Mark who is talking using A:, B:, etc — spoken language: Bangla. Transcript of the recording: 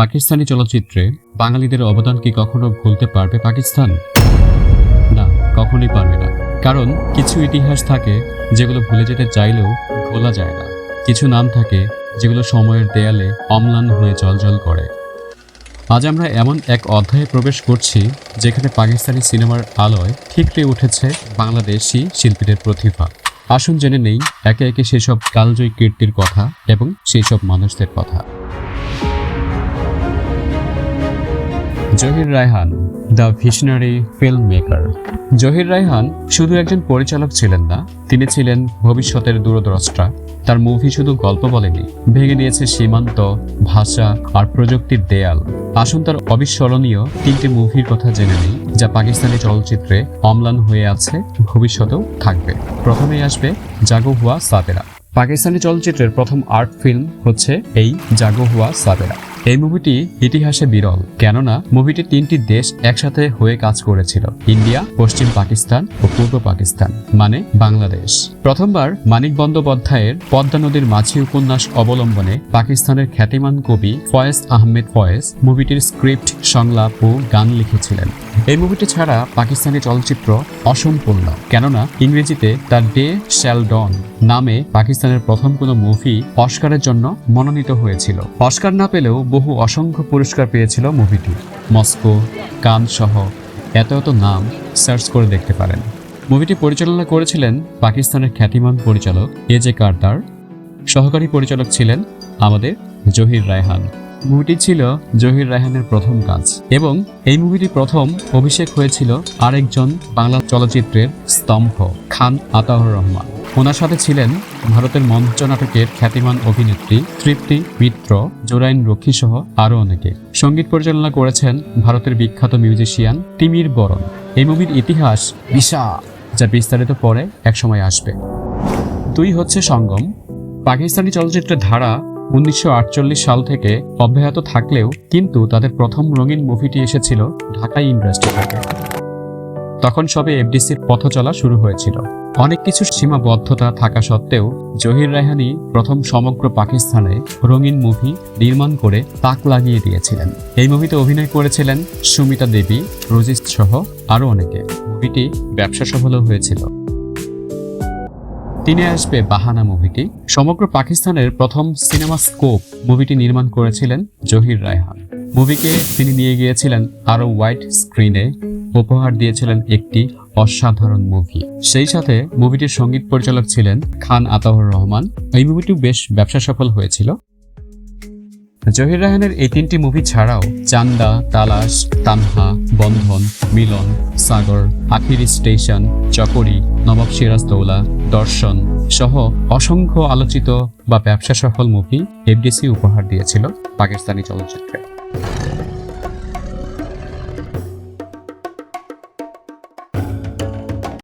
A: পাকিস্তানি চলচ্চিত্রে বাঙালিদের অবদান কি কখনো ভুলতে পারবে পাকিস্তান? না, কখনোই পারবে না। কারণ কিছু ইতিহাস থাকে যেগুলো ভুলে যেতে চাইলেও ভোলা যায় না। কিছু নাম থাকে যেগুলো সময়ের দেয়ালে অম্লান হয়ে জলজল করে। আজ আমরা এমন এক অধ্যায়ে প্রবেশ করছি যেখানে পাকিস্তানি সিনেমার আলোয় ঠিকরে উঠেছে বাংলাদেশি শিল্পীদের প্রতিভা। আসুন জেনে নেই একে একে সেসব কালজয়ী কীর্তির কথা এবং সেই সব মানুষদের কথা। Zahir Raihan, the visionary film maker Zahir Raihan শুধু একজন পরিচালক ছিলেন না, তিনি ছিলেন ভবিষ্যতের দূরদ্রষ্টা। তার মুভি শুধু গল্প বলেনি, ভেঙে নিয়েছে সীমান্ত, ভাষা আর প্রযুক্তির দেয়াল। আসুন তার অবিস্মরণীয় তিনটি মুভির কথা জেনে নিই, যা পাকিস্তানি চলচ্চিত্রে অম্লান হয়ে আছে, ভবিষ্যতেও থাকবে। প্রথমেই আসবে জাগো হুয়া সাবেরা পাকিস্তানি চলচ্চিত্রের প্রথম আর্ট ফিল্ম হচ্ছে এই জাগো হুয়া সাবেরা এই মুভিটি ইতিহাসে বিরল, কেননা মুভিটি তিনটি দেশ একসাথে হয়ে কাজ করেছিল, ইন্ডিয়া, পশ্চিম পাকিস্তান ও পূর্ব পাকিস্তান মানে বাংলাদেশ। প্রথমবার মানিক বন্দ্যোপাধ্যায়ের পদ্মা নদীর মাঝি উপন্যাস অবলম্বনে পাকিস্তানের খ্যাতিমান কবি ফয়েজ আহমেদ ফয়েজ মুভিটির স্ক্রিপ্ট সংলাপ ও গান লিখেছিলেন। এই মুভিটি ছাড়া পাকিস্তানি চলচ্চিত্র অসম্পূর্ণ, কেননা ইংরেজিতে দ্য ডে শ্যাল ডন নামে পাকিস্তানের প্রথম কোনো মুভি অস্কারের জন্য মনোনীত হয়েছিল। অস্কার না পেলেও বহু অসংখ্য পুরস্কার পেয়েছিল মুভিটি। মস্কো, কান সহ এত এত নাম সার্চ করে দেখতে পারেন। মুভিটি পরিচালনা করেছিলেন পাকিস্তানের খ্যাতিমান পরিচালক এ জে কারদার সহকারী পরিচালক ছিলেন আমাদের জহির রায়হান। মুভিটি ছিল জহির রায়হানের প্রথম কাজ। এবং এই মুভিটি প্রথম অভিষেক হয়েছিল আরেকজন বাংলা চলচ্চিত্রের স্তম্ভ, খান আতাউর রহমান। ওনার সাথে ছিলেন ভারতের মঞ্চ নাটকের খ্যাতিমান অভিনেত্রী তৃপ্তি মিত্র, জোরাইন রক্ষী সহ আরও অনেকে। সংগীত পরিচালনা করেছেন ভারতের বিখ্যাত মিউজিশিয়ান তিমির বরণ। এই মুভির ইতিহাস বিশাল, যা বিস্তারিত পরে একসময় আসবে। দুই হচ্ছে সঙ্গম। পাকিস্তানি চলচ্চিত্রের ধারা উনিশশো আটচল্লিশ সাল থেকে অব্যাহত থাকলেও কিন্তু তাদের প্রথম রঙিন মুভিটি এসেছিল ঢাকাই ইন্ডাস্ট্রি থেকে। তখন সবে এফডিসির পথ চলা শুরু হয়েছিল। অনেক কিছু সীমাবদ্ধতা থাকা সত্ত্বেও জহির রায়হানি প্রথম সমগ্র পাকিস্তানে রঙিন মুভি নির্মাণ করে তাক লাগিয়ে দিয়েছিলেন। এই মুভিতে অভিনয় করেছিলেন সুমিতা দেবী রোজিস সহ আরও অনেকে। মুভিটি ব্যবসা সফলও হয়েছিল। তিনি আসবে বাহানা মুভিটি। সমগ্র পাকিস্তানের প্রথম সিনেমা স্কোপ মুভিটি নির্মাণ করেছিলেন জহির রায়হান। মুভিকে তিনি নিয়ে গিয়েছিলেন আরও হোয়াইট স্ক্রিনে। উপহার দিয়েছিলেন একটি অসাধারণ মুভি। সেই সাথে মুভিটির সংগীত পরিচালক ছিলেন খান আতাউর রহমান। এই মুভিটিও বেশ ব্যবসা সফল হয়েছিল। জহির রায়হানের এই তিনটি মুভি ছাড়াও চান্দা, তালাশ, তানহা, বন্ধন, মিলন, সাগর আখিরি স্টেশন, চকরি, নবাব সিরাজদৌলা দর্শন সহ অসংখ্য আলোচিত বা ব্যবসা সফল মুভি এফডিসি উপহার দিয়েছিল পাকিস্তানি চলচ্চিত্রে।